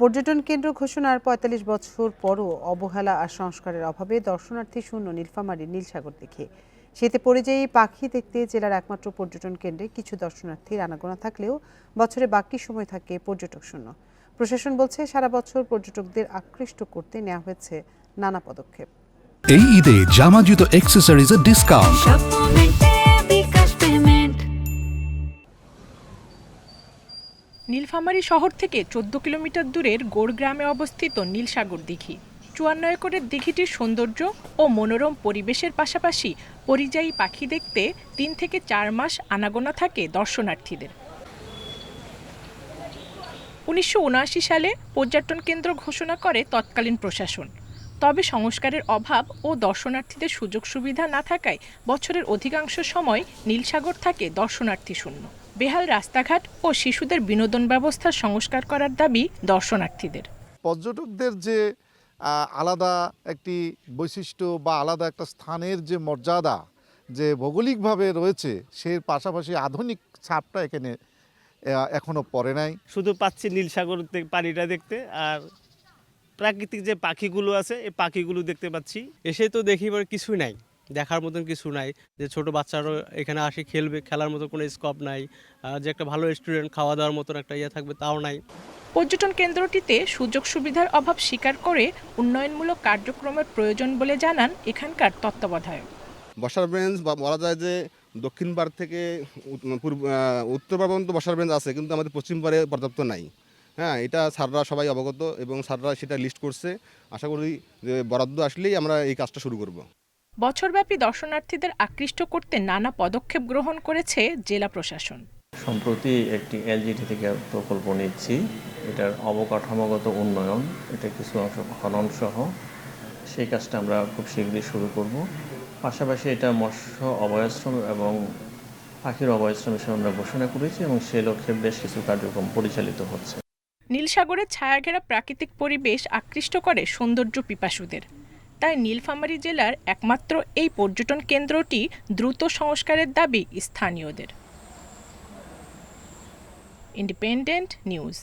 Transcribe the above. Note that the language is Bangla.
পর্যটন কেন্দ্র ঘোষণার পঁয়তাল্লিশ বছর পরও অবহেলা আর সংস্কারের অভাবে দর্শনার্থী শূন্য নীলফামারীর নীলসাগর দেখে। শীতে পরিযায়ী পাখি দেখতে জেলার একমাত্র পর্যটন কেন্দ্রে কিছু দর্শনার্থীর আনাগোনা থাকলেও বছরে বাকি সময় থাকে পর্যটক শূন্য। প্রশাসন বলছে সারা বছর পর্যটকদের আকৃষ্ট করতে নেওয়া হয়েছে নানা পদক্ষেপ। এই ঈদে জামা জুতো অ্যাক্সেসরিজের ডিসকাউন্ট নীলফামারী শহর থেকে চোদ্দ কিলোমিটার দূরের গোড়গ্রামে অবস্থিত নীলসাগর দিঘি। চুয়ান্ন একরের দিঘিটির সৌন্দর্য ও মনোরম পরিবেশের পাশাপাশি পরিযায়ী পাখি দেখতে তিন থেকে চার মাস আনাগোনা থাকে দর্শনার্থীদের। উনিশশো উনআশি সালে পর্যটন কেন্দ্র ঘোষণা করে তৎকালীন প্রশাসন। তবে সংস্কারের অভাব ও দর্শনার্থীদের সুযোগ সুবিধা না থাকায় বছরের অধিকাংশ সময় নীলসাগর থাকে দর্শনার্থী শূন্য। বেহাল রাস্তাঘাট ও শিশুদের বিনোদন ব্যবস্থার সংস্কার করার দাবি দর্শনার্থীদের। পর্যটকদের যে আলাদা একটি বৈশিষ্ট্য বা আলাদা একটা স্থানের যে মর্যাদা যে ভৌগোলিকভাবে রয়েছে সে পাশাপাশি আধুনিক ছাপটা এখানে আহ, এখনও পড়ে নাই। শুধু পাচ্ছি নীল সাগর পানিটা দেখতে আর প্রাকৃতিক যে পাখিগুলো আছে এই পাখিগুলো দেখতে পাচ্ছি। এসে তো দেখি এবার কিছু নাই। দেখার মতন কিছু নাই। যে ছোট বাচ্চারাও এখানে আসে খেলবে খেলার মতো কোনো স্কোপ নাই। যে একটা ভালো রেস্টুরেন্ট খাওয়া দাওয়ার মতন একটা ইয়ে থাকবে তাও নাই। পর্যটন কেন্দ্রটিতে সুযোগ সুবিধার অভাব স্বীকার করে উন্নয়নমূলক কার্যক্রমের প্রয়োজন বলে জানান এখানকার তত্ত্বাবধায়ক। বসার বেঞ্চ বা বলা যায় যে দক্ষিণ পাড় থেকে পূর্ব উত্তর পাড় পর্যন্ত বসার বেঞ্চ আছে কিন্তু আমাদের পশ্চিম পাড়ে পর্যাপ্ত নাই। হ্যাঁ এটা স্যাররা সবাই অবগত এবং স্যাররা সেটা লিস্ট করছে। আশা করি যে বরাদ্দ আসলেই আমরা এই কাজটা শুরু করব। বছরব্যাপী দর্শনার্থীদের আকৃষ্ট করতে নানা পদক্ষেপ গ্রহণ করেছে জেলা প্রশাসন। সম্প্রতি একটি এলজিডি থেকে প্রকল্প নিচ্ছি। এটার অবকাঠামোগত উন্নয়ন এটা কিছু অংশ খনন সহ সেই কাজটা আমরা খুব শীঘ্রই শুরু করব। পাশাপাশি এটা মৎস্য অভয়াশ্রম এবং পাখির অভয়াশ্রম হিসেবে আমরা ঘোষণা করেছি এবং সে লক্ষ্যে বেশ কিছু কার্যক্রম পরিচালিত হচ্ছে। নীলসাগরের ছায়াঘেরা প্রাকৃতিক পরিবেশ আকৃষ্ট করে সৌন্দর্য পিপাসুদের। তাই নীলফামারী জেলার একমাত্র এই পর্যটন কেন্দ্রটি দ্রুত সংস্কারের দাবি স্থানীয়দের। Independent news.